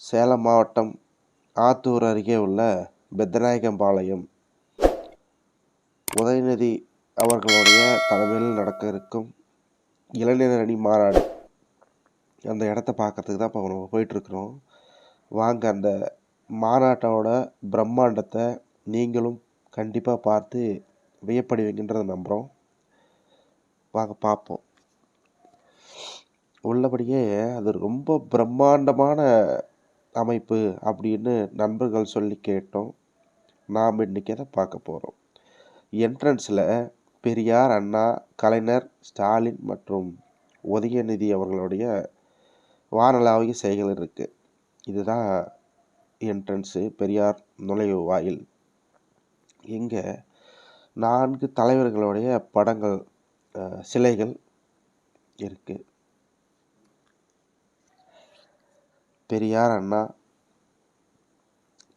சேலம் மாவட்டம் ஆத்தூர் அருகே உள்ள பெத்தநாயகம்பாளையம் உதயநிதி அவர்களுடைய தலைமையில் நடக்க இருக்கும் இளைஞர் அணி மாநாடு. அந்த இடத்த பார்க்கறதுக்கு தான் இப்போ நம்ம போயிட்டுருக்குறோம் வாங்க அந்த மாநாட்டோட பிரம்மாண்டத்தை நீங்களும் கண்டிப்பாக பார்த்து வியப்படுவீங்கன்றதை நம்புகிறோம் வாங்க பார்ப்போம். உள்ளபடியே அது ரொம்ப பிரம்மாண்டமான அமைப்பு அப்படின்னு நண்பர்கள் சொல்லி கேட்டோம். நாம் இன்றைக்கி அதை பார்க்க போகிறோம் என்ட்ரன்ஸில் பெரியார் அண்ணா கலைஞர் ஸ்டாலின் மற்றும் உதயநிதி அவர்களுடைய வானலாவிய செய்கள் இருக்குது இதுதான் என்ட்ரன்ஸு பெரியார் நுழைவு வாயில். இங்கே நான்கு தலைவர்களுடைய படங்கள் சிலைகள் இருக்குது பெரியார் அண்ணா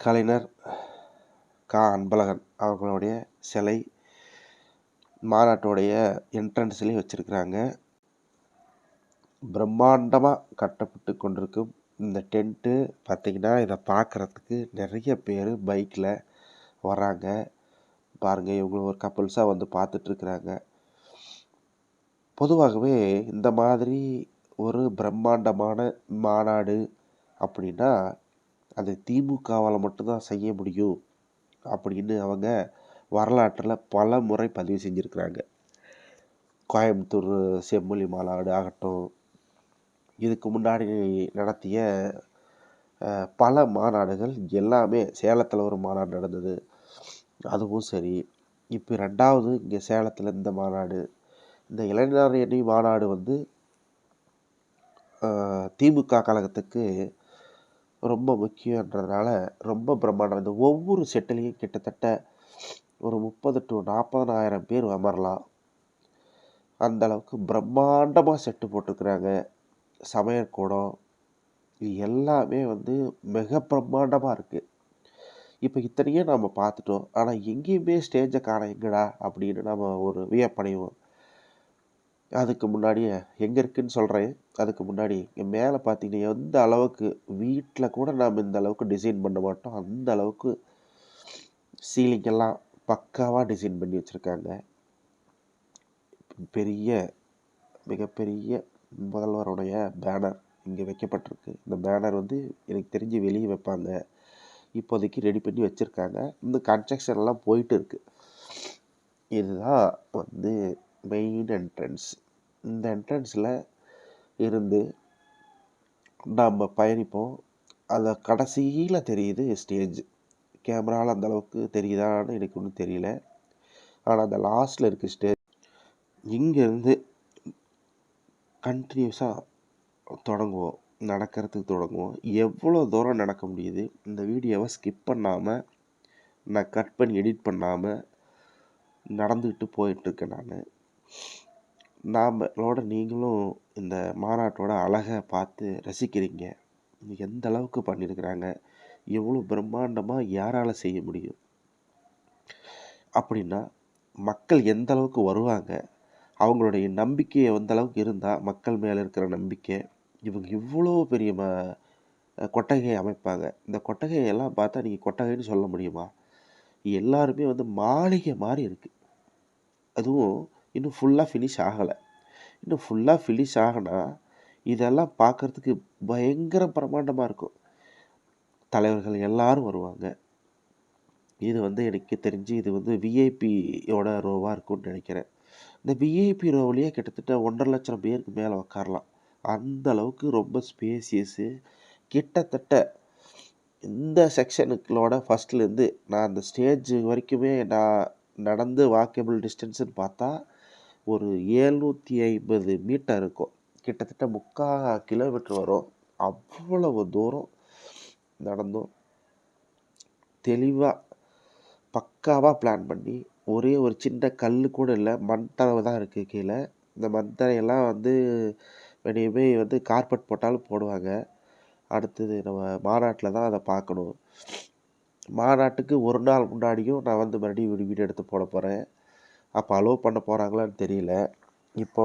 கலைஞர் கா. அன்பழகன் அவர்களுடைய சிலை மாநாட்டுடைய என்ட்ரன்ஸ்லேயும் வச்சுருக்குறாங்க. பிரம்மாண்டமாக கட்டப்பட்டு கொண்டிருக்கும் இந்த டென்ட்டு பார்த்திங்கன்னா இதை பார்க்குறதுக்கு நிறைய பேர் பைக்கில் வராங்க. பாருங்கள் இவங்க ஒரு கப்புள்ஸாக வந்து பார்த்துட்ருக்குறாங்க பொதுவாகவே இந்த மாதிரி ஒரு பிரம்மாண்டமான மாநாடு அப்படின்னா அது திமுகவால் மட்டும்தான் செய்ய முடியும் அப்படின்னு அவங்க வரலாற்றில் பல முறை பதிவு செஞ்சுருக்கிறாங்க. கோயம்புத்தூர் செம்மொழி மாநாடு ஆகட்டும் இதுக்கு முன்னாடி நடத்திய பல மாநாடுகள் எல்லாமே சேலத்தில் ஒரு மாநாடு நடந்தது. அதுவும் சரி இப்போ ரெண்டாவது இங்கே சேலத்தில் இந்த மாநாடு இந்த இளைஞர் அணி மாநாடு வந்து திமுக கழகத்துக்கு ரொம்ப முக்கியன்றதுனால ரொம்ப பிரம்மாண்டம். இந்த ஒவ்வொரு செட்டிலையும் கிட்டத்தட்ட ஒரு முப்பது டு நாற்பதனாயிரம் பேர் அமரலாம். அந்த அளவுக்கு பிரம்மாண்டமாக செட்டு போட்டிருக்கிறாங்க. சமையற்கூடம் இது எல்லாமே வந்து மிக பிரம்மாண்டமாக இருக்குது இப்போ இத்தனையும் நம்ம பார்த்துட்டோம். ஆனால் எங்கேயுமே ஸ்டேஜை காண எங்கடா? அப்படின்னு நம்ம ஒரு வியப்படைவோம். அதுக்கு முன்னாடியே எங்கே இருக்குன்னு சொல்கிறேன் அதுக்கு முன்னாடி இங்கே மேலே பார்த்தீங்கன்னா எந்த அளவுக்கு வீட்டில் கூட நாம் இந்த அளவுக்கு டிசைன் பண்ண மாட்டோம். அந்த அளவுக்கு சீலிங்கெல்லாம் பக்காவாக டிசைன் பண்ணி வச்சுருக்காங்க. பெரிய மிகப்பெரிய முதல்வருடைய பேனர் இங்கே வைக்கப்பட்டிருக்கு. இந்த பேனர் வந்து எனக்கு தெரிஞ்சு வெளியே வைப்பாங்க. இப்போதைக்கு ரெடி பண்ணி வச்சுருக்காங்க. இந்த கன்ஸ்ட்ரக்ஷன்லாம் போயிட்டு இருக்குது இதுதான் வந்து மெயின் என்ட்ரன்ஸ் இந்த என்ட்ரன்ஸில் இருந்து நாம் பயணிப்போம். அந்த கடைசியில் தெரியுது ஸ்டேஜ் கேமராவில் அந்தளவுக்கு தெரியுதான்னு எனக்கு ஒன்றும் தெரியல. ஆனால் அந்த லாஸ்ட்டில் இருக்க ஸ்டேஜ் இங்கேருந்து கண்டினியூஸாக தொடங்குவோம். நடக்கிறதுக்கு தொடங்குவோம். எவ்வளோ தூரம் நடக்க முடியுது? இந்த வீடியோவை ஸ்கிப் பண்ணாமல் நான் கட் பண்ணி எடிட் பண்ணாமல் நடந்துக்கிட்டு போயிட்டுருக்கேன் நான். நாமளோட நீங்களும் இந்த மாநாட்டோட அழகை பார்த்து ரசிக்கிறீங்க. இது எந்த அளவுக்கு பண்ணியிருக்கிறாங்க எவ்வளோ பிரம்மாண்டமாக யாரால் செய்ய முடியும்? அப்படின்னா மக்கள் எந்த அளவுக்கு வருவாங்க? அவங்களுடைய நம்பிக்கை எந்த அளவுக்கு இருந்தால் மக்கள் மேலே இருக்கிற நம்பிக்கை? இவங்க இவ்வளோ பெரிய ம கொட்டகையை அமைப்பாங்க. இந்த கொட்டகையெல்லாம் பார்த்தா நீங்கள் கொட்டகைன்னு சொல்ல முடியுமா? எல்லாருமே வந்து மாளிகை மாதிரி இருக்குது அதுவும் இன்னும் ஃபுல்லாக ஃபினிஷ் ஆகலை. இன்னும் ஃபுல்லாக ஃபினிஷ் ஆகினா இதெல்லாம் பார்க்குறதுக்கு பயங்கர பிரமாண்டமாக இருக்கும். தலைவர்கள் எல்லாரும் வருவாங்க. இது வந்து எனக்கு தெரிஞ்சு இது வந்து விஐபியோட ரோவாக இருக்கும்னு நினைக்கிறேன். இந்த விஐபி ரோவிலேயே கிட்டத்தட்ட ஒன்றரை லட்சம் பேருக்கு மேலே உக்காரலாம். அந்த அளவுக்கு ரொம்ப ஸ்பேசியஸு கிட்டத்தட்ட இந்த செக்ஷனுக்களோட ஃபஸ்ட்லேருந்து நான் அந்த ஸ்டேஜ் வரைக்குமே நான் நடந்து வாக்கபிள் டிஸ்டன்ஸுன்னு பார்த்தா ஒரு ஏழ்நூற்றி ஐம்பது மீட்டர் இருக்கும். கிட்டத்தட்ட முக்கால் கிலோமீட்டர் வரும். அவ்வளவு தூரம் நடந்தோம். தெளிவாக பக்காவாக பிளான் பண்ணி ஒரே ஒரு சின்ன கல் கூட இல்லை மண் தரவு தான் இருக்குது கீழே. இந்த மண் தரையெல்லாம் வந்து வெளியே போய் வந்து கார்பெட் போட்டாலும் போடுவாங்க. அடுத்தது நம்ம மாநாட்டில் தான் அதை பார்க்கணும். மாநாட்டுக்கு ஒரு நாள் முன்னாடியும் நான் வந்து மறுபடியும் வீடியோ எடுத்து போட போகிறேன் அப்போ அலோவ் பண்ண போகிறாங்களான்னு தெரியல. இப்போ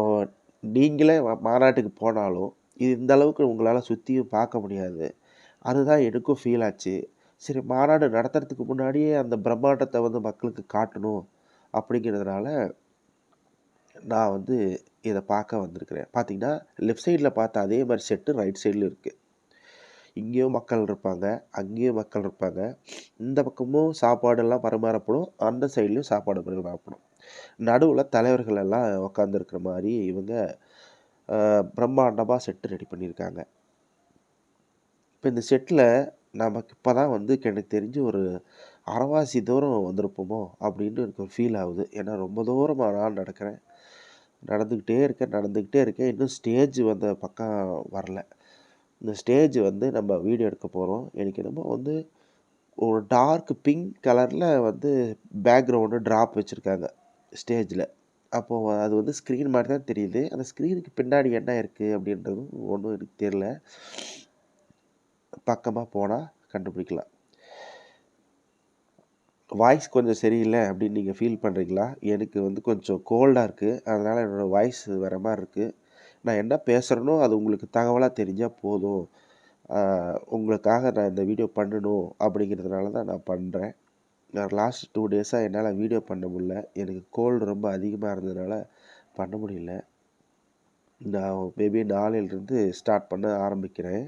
நீங்களே மாநாட்டுக்கு போனாலும் இது இந்த அளவுக்கு உங்களால் சுற்றியும் பார்க்க முடியாது. அதுதான் எனக்கும் ஃபீல் ஆச்சு. சரி மாநாடு நடத்துறதுக்கு முன்னாடியே அந்த பிரம்மாண்டத்தை வந்து மக்களுக்கு காட்டணும் அப்படிங்கிறதுனால நான் வந்து இதை பார்க்க வந்திருக்கிறேன். பார்த்தீங்கன்னா லெஃப்ட் சைடில் பார்த்தா அதே மாதிரி செட்டு ரைட் சைடில் இருக்குது இங்கேயும் மக்கள் இருப்பாங்க அங்கேயும் மக்கள் இருப்பாங்க. இந்த பக்கமும் சாப்பாடெல்லாம் பரிமாறப்படும் அந்த சைட்லேயும் சாப்பாடு பரிமாறப்படும். நடுவில் தலைவர்கள் எல்லாம் உட்காந்துருக்கிற மாதிரி இவங்க பிரம்மாண்டமாக செட்டு ரெடி பண்ணியிருக்காங்க இப்போ இந்த செட்டில் நமக்கு இப்போ தான் வந்து எனக்கு தெரிஞ்சு ஒரு அரைவாசி தூரம் வந்திருப்போமோ அப்படின்னு எனக்கு ஒரு ஃபீல் ஆகுது. ஏன்னா ரொம்ப தூரமாக நான் நடக்கிறேன். நடந்துக்கிட்டே இருக்கேன் நடந்துக்கிட்டே இருக்கேன். இன்னும் ஸ்டேஜ் வந்த பக்கம் வரல. இந்த ஸ்டேஜ் வந்து நம்ம வீடியோ எடுக்க போகிறோம் எனக்கு என்னமோ வந்து ஒரு டார்க் பிங்க் கலரில் வந்து பேக்ரவுண்டு ட்ராப் வச்சுருக்காங்க. ஸ்டேஜில் அப்போது அது வந்து ஸ்க்ரீன் மாதிரி தான் தெரியுது. அந்த ஸ்க்ரீனுக்கு பின்னாடி என்ன இருக்குது அப்படின்றதும் ஒன்றும் எனக்கு தெரில பக்கமாக போனால் கண்டுபிடிக்கலாம். வாய்ஸ் கொஞ்சம் சரியில்லை அப்படின்னு நீங்கள் ஃபீல் பண்ணுறீங்களா எனக்கு வந்து கொஞ்சம் கோல்டாக இருக்குது அதனால் என்னோடய வாய்ஸ் வேறு மாதிரி இருக்குது நான் என்ன பேசுகிறேனோ அது உங்களுக்கு தகவலாக தெரிஞ்சால் போதும். உங்களுக்காக நான் இந்த வீடியோ பண்ணணும் அப்படிங்கிறதுனால தான் நான் பண்ணுறேன் நான் லாஸ்ட் டூ டேஸாக என்னால் வீடியோ பண்ண முடியல. எனக்கு கோல்டு ரொம்ப அதிகமாக இருந்ததுனால பண்ண முடியல. நான் மேபி நாளையிலிருந்து ஸ்டார்ட் பண்ண ஆரம்பிக்கிறேன்.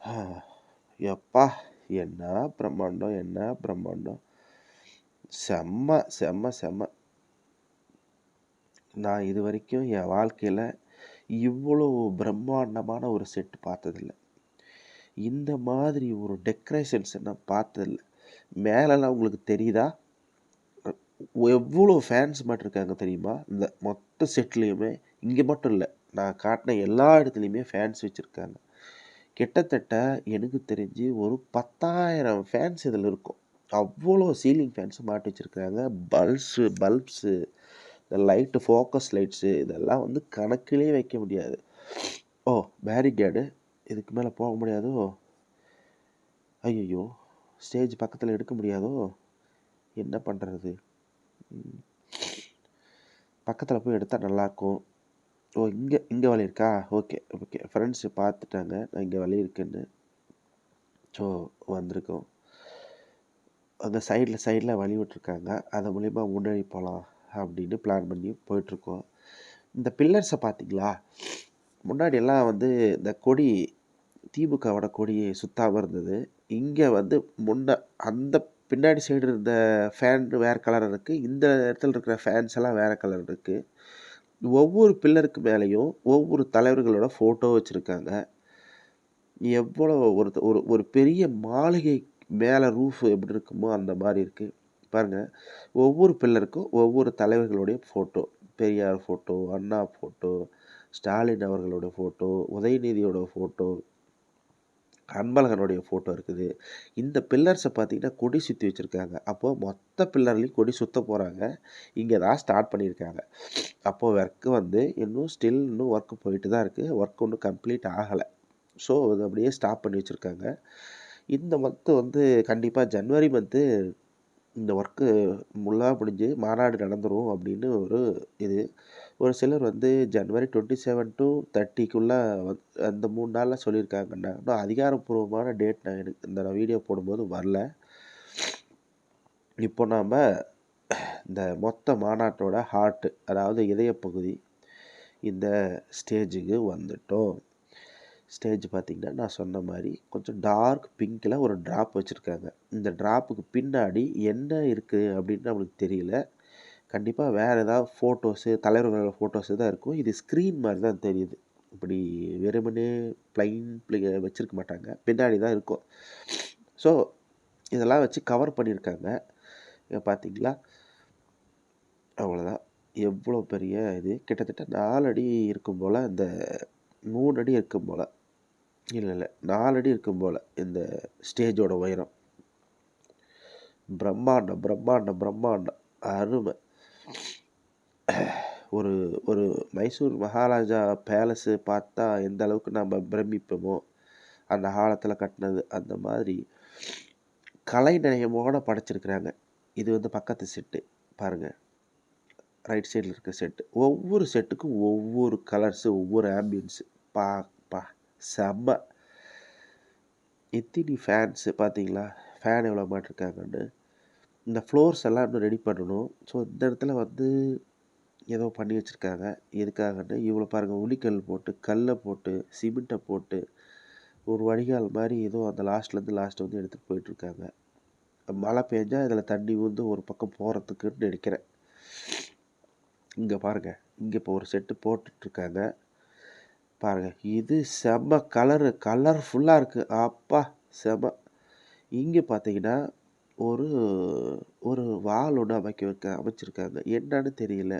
எப்பா என்ன பிரம்மாண்டம் என்ன பிரம்மாண்டம்? செம்ம செம்ம செம்ம. நான் இது வரைக்கும் என் வாழ்க்கையில் இவ்வளோ பிரம்மாண்டமான ஒரு செட் பார்த்ததில்ல. இந்த மாதிரி ஒரு டெக்கரேஷன்ஸ் நான் பார்த்ததில்ல. மேலெல்லாம் உங்களுக்கு தெரியுதா? எவ்வளோ ஃபேன்ஸ் மட்டும் இருக்காங்க தெரியுமா? இந்த மொத்த செட்லேயுமே இங்கே மட்டும் இல்லை நான் காட்டின எல்லா இடத்துலையுமே ஃபேன்ஸ் வச்சுருக்காங்க. கிட்டத்தட்ட எனக்கு தெரிஞ்சு ஒரு பத்தாயிரம் ஃபேன்ஸ் இதில் இருக்கும். அவ்வளோ சீலிங் ஃபேன்ஸும் மாட்டி வச்சுருக்காங்க. பல்ப்ஸு பல்ப்ஸு இந்த லைட்டு ஃபோக்கஸ் லைட்ஸு இதெல்லாம் வந்து கணக்கிலே வைக்க முடியாது. ஓ பேரிகேடு இதுக்கு மேலே போக முடியாதோ? ஐயோ ஸ்டேஜ் பக்கத்தில் எடுக்க முடியாதோ? என்ன பண்ணுறது பக்கத்தில் போய் எடுத்தால் நல்லாயிருக்கும் ஓ இங்கே இங்கே வழி இருக்கா? Okay okay. ஃப்ரெண்ட்ஸு பார்த்துட்டாங்க நான் இங்கே வழி இருக்குன்னு. ஸோ வந்திருக்கோம். அந்த சைடில் சைடில் வழி விட்டுருக்காங்க. அது மூலிமா முன்னாடி போகலாம் அப்படின்னு பிளான் பண்ணி போயிட்டுருக்கோம். இந்த பில்லர்ஸை பார்த்தீங்களா முன்னாடியெல்லாம் வந்து இந்த கொடி திமுகவோட கொடி சுத்தாமல் இருந்தது. இங்கே வந்து முன்ன அந்த பின்னாடி சைடு இருந்த ஃபேன் வேறு கலர் இருக்குது இந்த இடத்துல இருக்கிற ஃபேன்ஸ் எல்லாம் வேறு கலர் இருக்குது ஒவ்வொரு பில்லருக்கு மேலேயும் ஒவ்வொரு தலைவர்களோட ஃபோட்டோ வச்சுருக்காங்க. எவ்வளோ ஒரு ஒரு ஒரு பெரிய மாளிகை மேலே ரூஃப் எப்படி இருக்குமோ அந்த மாதிரி இருக்குது பாருங்கள் ஒவ்வொரு பில்லருக்கும் ஒவ்வொரு தலைவர்களுடைய photo Periyar photo Anna photo Stalin அவர்களோட ஃபோட்டோ உதயநிதியோட ஃபோட்டோ அன்பழகனுடைய ஃபோட்டோ இருக்குது. இந்த பில்லர்ஸை பார்த்திங்கன்னா கொடி சுற்றி வச்சுருக்காங்க. அப்போது மொத்த பில்லர்லேயும் கொடி சுற்ற போகிறாங்க இங்கே தான் ஸ்டார்ட் பண்ணியிருக்காங்க. அப்போது ஒர்க்கு வந்து இன்னும் ஸ்டில் இன்னும் ஒர்க்கு போயிட்டு தான் இருக்குது ஒர்க் ஒன்றும் கம்ப்ளீட் ஆகலை. ஸோ அது அப்படியே ஸ்டாப் பண்ணி வச்சுருக்காங்க. இந்த மந்த்து வந்து கண்டிப்பாக ஜனவரி மந்த்து இந்த ஒர்க்கு முல்லாக முடிஞ்சு மாநாடு நடந்துடும் அப்படின்னு ஒரு இது. ஒரு சிலர் வந்து ஜனவரி டுவெண்ட்டி செவன் டு தேர்ட்டிக்குள்ளே வந் அந்த மூணு நாளில் சொல்லியிருக்காங்கண்ணா. இன்னும் அதிகாரப்பூர்வமான டேட் நான் எனக்கு இந்த நான் வீடியோ போடும்போது வரல. இப்போ நாம் இந்த மொத்த மாநாட்டோட ஹார்ட்டு அதாவது இதயப்பகுதி இந்த ஸ்டேஜுக்கு வந்துட்டோம். ஸ்டேஜ் பார்த்திங்கன்னா நான் சொன்ன மாதிரி கொஞ்சம் டார்க் பிங்க்கில் ஒரு ட்ராப் வச்சுருக்காங்க. இந்த ட்ராப்புக்கு பின்னாடி என்ன இருக்குது அப்படின்னு நம்மளுக்கு தெரியல. கண்டிப்பாக வேறு ஏதாவது ஃபோட்டோஸு தலைவர்களோட ஃபோட்டோஸு தான் இருக்கும். இது ஸ்க்ரீன் மாதிரி தான் தெரியுது. இப்படி வெறுமனே ப்ளைன் வச்சுருக்க மாட்டாங்க. பின்னாடி தான் இருக்கும். ஸோ இதெல்லாம் வச்சு கவர் பண்ணியிருக்காங்க. இங்கே பார்த்தீங்களா அவ்வளோதான் எவ்வளோ பெரிய இது. கிட்டத்தட்ட நாலு அடி இருக்கும் போல் இந்த மூணு அடி இருக்கும் போல். இல்லை இல்லை. நாலு அடி இருக்கும் போல் இந்த ஸ்டேஜோட உயரம். பிரம்மாண்டம் பிரம்மாண்டம் பிரம்மாண்டம். அருமை. ஒரு ஒரு மைசூர் மகாராஜா பேலஸு பார்த்தா எந்த அளவுக்கு நம்ம பிரமிப்போமோ அந்த காலத்தில் கட்டினது அந்த மாதிரி கலை நயமோடு படைச்சிருக்கிறாங்க இது வந்து பக்கத்து செட்டு பாருங்கள் ரைட் சைடில் இருக்க செட்டு ஒவ்வொரு செட்டுக்கும் ஒவ்வொரு கலர்ஸு ஒவ்வொரு ஆம்பியன்ஸு பா பா செம்ம எத்தினி ஃபேன்ஸு பார்த்தீங்களா? ஃபேன் எவ்வளோ மாட்டிருக்காங்கன்னு. இந்த ஃப்ளோர்ஸ் எல்லாம் இன்னும் ரெடி பண்ணணும். ஸோ இந்த இடத்துல வந்து ஏதோ பண்ணி வச்சிருக்காங்க. எதுக்காகன்னு இவ்வளோ பாருங்கள் உளிக்கல் போட்டு, கல்லை போட்டு, சிமெண்ட்டை போட்டு, ஒரு வடிகால் மாதிரி ஏதோ அந்த லாஸ்ட்லேருந்து லாஸ்ட்டு வந்து எடுத்துகிட்டு போயிட்டுருக்காங்க. மழை பெஞ்சால் இதில் தண்ணி வந்து ஒரு பக்கம் போகிறதுக்குன்னு நினைக்கிறேன் இங்கே பாருங்க. இங்கே இப்போ ஒரு செட்டு போட்டுட்ருக்காங்க. பாருங்கள் இது செம்ம கலரு கலர்ஃபுல்லாக இருக்குது அப்பா! செம. இங்கே பார்த்தீங்கன்னா, ஒரு ஒரு வால் ஒன்று அமைக்க வைக்க அமைச்சிருக்காங்க. என்னன்னு தெரியல.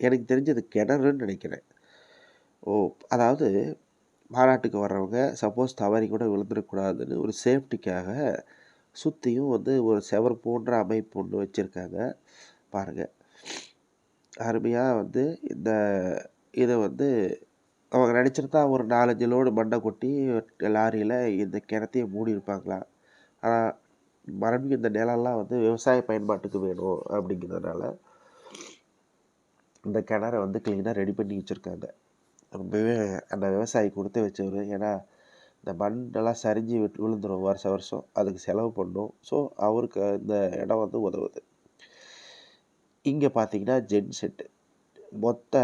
எனக்கு தெரிஞ்சது கிணறுன்னு நினைக்கிறேன். ஓ! அதாவது மாநாட்டுக்கு வர்றவங்க சப்போஸ் தவறி கூட விழுந்துடக்கூடாதுன்னு ஒரு சேஃப்டிக்காக சுற்றியும் வந்து ஒரு செவர் போன்ற அமைப்பு ஒன்று வச்சுருக்காங்க. பாருங்கள் அருமையாக வந்து இந்த இதை வந்து அவங்க நினச்சிருந்தா ஒரு 4, 5 லோடு மண்டை கொட்டி லாரியில் இந்த கிணத்தையும் மூடி இருப்பாங்களா? ஆனால் மறுபடியும் இந்த நிலம்லாம் வந்து விவசாய பயன்பாட்டுக்கு வேணும் அப்படிங்கிறதுனால இந்த கிணற வந்து க்ளீனாக ரெடி பண்ணி வச்சுருக்காங்க ரொம்பவே அந்த விவசாயி கொடுத்து வச்சவர் ஏன்னா, இந்த மண்ணெல்லாம் சரிஞ்சு விட்டு விழுந்துரும் வருஷம் வருஷம். அதுக்கு செலவு பண்ணும் ஸோ, அவருக்கு இந்த இடம் வந்து உதவுது. இங்கே பார்த்தீங்கன்னா, ஜென் செட்டு. மொத்த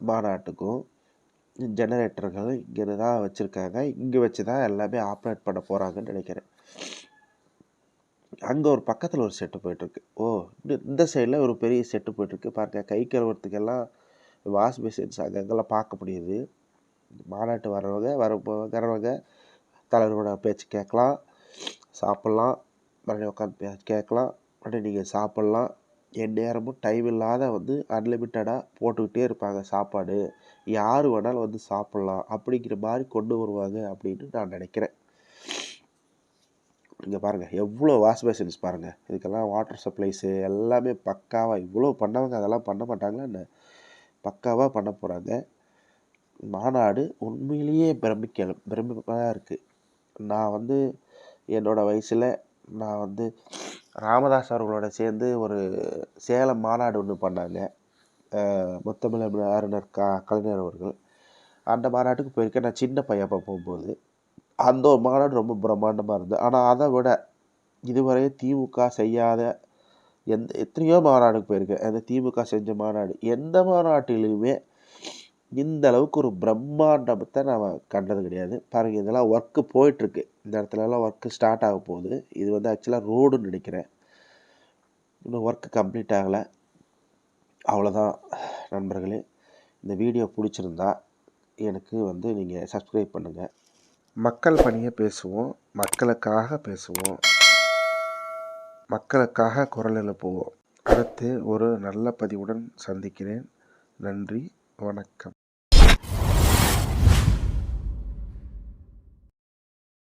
மாநாட்டுக்கும் ஜெனரேட்டர்கள் இங்கே தான் வச்சுருக்காங்க இங்கே வச்சு தான் எல்லாமே ஆப்ரேட் பண்ண போகிறாங்கன்னு நினைக்கிறேன் அங்கே ஒரு பக்கத்தில் ஒரு செட்டு போயிட்டுருக்கு. ஓ! இந்த இந்த ஒரு பெரிய செட்டு போயிட்டுருக்கு. பாருங்க கை கழுவுறதுக்கெல்லாம் வாஷ் பேசின்ஸ் அங்கங்கெல்லாம் பார்க்க முடியுது. மாநாட்டு வர்றவங்க, வரப்போ வர்றவங்க தலைவரோட பேச்சு கேட்கலாம், சாப்பிட்லாம் மறுபடியும் உட்காந்து பே கேட்கலாம், மறுபடியும் நீங்கள் சாப்பிட்லாம் என் எந்நேரமும் டைம் இல்லாத வந்து அன்லிமிட்டடாக போட்டுக்கிட்டே இருப்பாங்க சாப்பாடு. யார் வேணாலும் வந்து சாப்பிட்லாம் அப்படிங்கிற மாதிரி கொண்டு வருவாங்க அப்படின்னு நான் நினைக்கிறேன் இங்கே பாருங்கள் எவ்வளோ வாஷ் பேஷன்ஸ் பாருங்கள் இதுக்கெல்லாம் வாட்டர் சப்ளைஸு எல்லாமே பக்காவாக இவ்வளோ பண்ணவங்க அதெல்லாம் பண்ண மாட்டாங்களா என்ன? பக்காவா பண்ண போகிறாங்க மாநாடு உண்மையிலேயே பிரமிக்க பிரமிப்பா இருக்குது நான் வந்து என்னோடய வயசில் நான் வந்து ராமதாஸ் அவர்களோட சேர்ந்து ஒரு சேலம் மாநாடு ஒன்று பண்ணாங்க. முத்தமிழ் அறிஞர் க கலைஞர் அவர்கள். அந்த மாநாட்டுக்கு போயிருக்கேன். நான் சின்ன பையப்பா போகும்போது அந்த ஒரு மாநாடு ரொம்ப பிரம்மாண்டமாக இருந்தது. ஆனால் அதை விட இதுவரையும் திமுக செய்யாத எந்த எத்தனையோ மாநாடுக்கு போயிருக்கேன். அந்த திமுக செஞ்ச மாநாடு. எந்த மாநாட்டிலையுமே இந்த அளவுக்கு ஒரு பிரம்மாண்டத்தை நான் கண்டது கிடையாது. பாருங்கள் இதெல்லாம் ஒர்க்கு போயிட்டுருக்கு. இந்த இடத்துலலாம் ஒர்க்கு ஸ்டார்ட் ஆக போகுது. இது வந்து ஆக்சுவலாக ரோடுன்னு நினைக்கிறேன் இன்னும் ஒர்க்கு கம்ப்ளீட் ஆகலை அவ்வளோதான் நண்பர்களே. இந்த வீடியோ பிடிச்சிருந்தா எனக்கு வந்து நீங்கள் சப்ஸ்கிரைப் பண்ணுங்கள் மக்கள் பணியை பேசுவோம். மக்களுக்காக பேசுவோம். மக்களுக்காக குரல் எழுப்புவோம். அடுத்து ஒரு நல்ல பதிவுடன் சந்திக்கிறேன். நன்றி, வணக்கம்.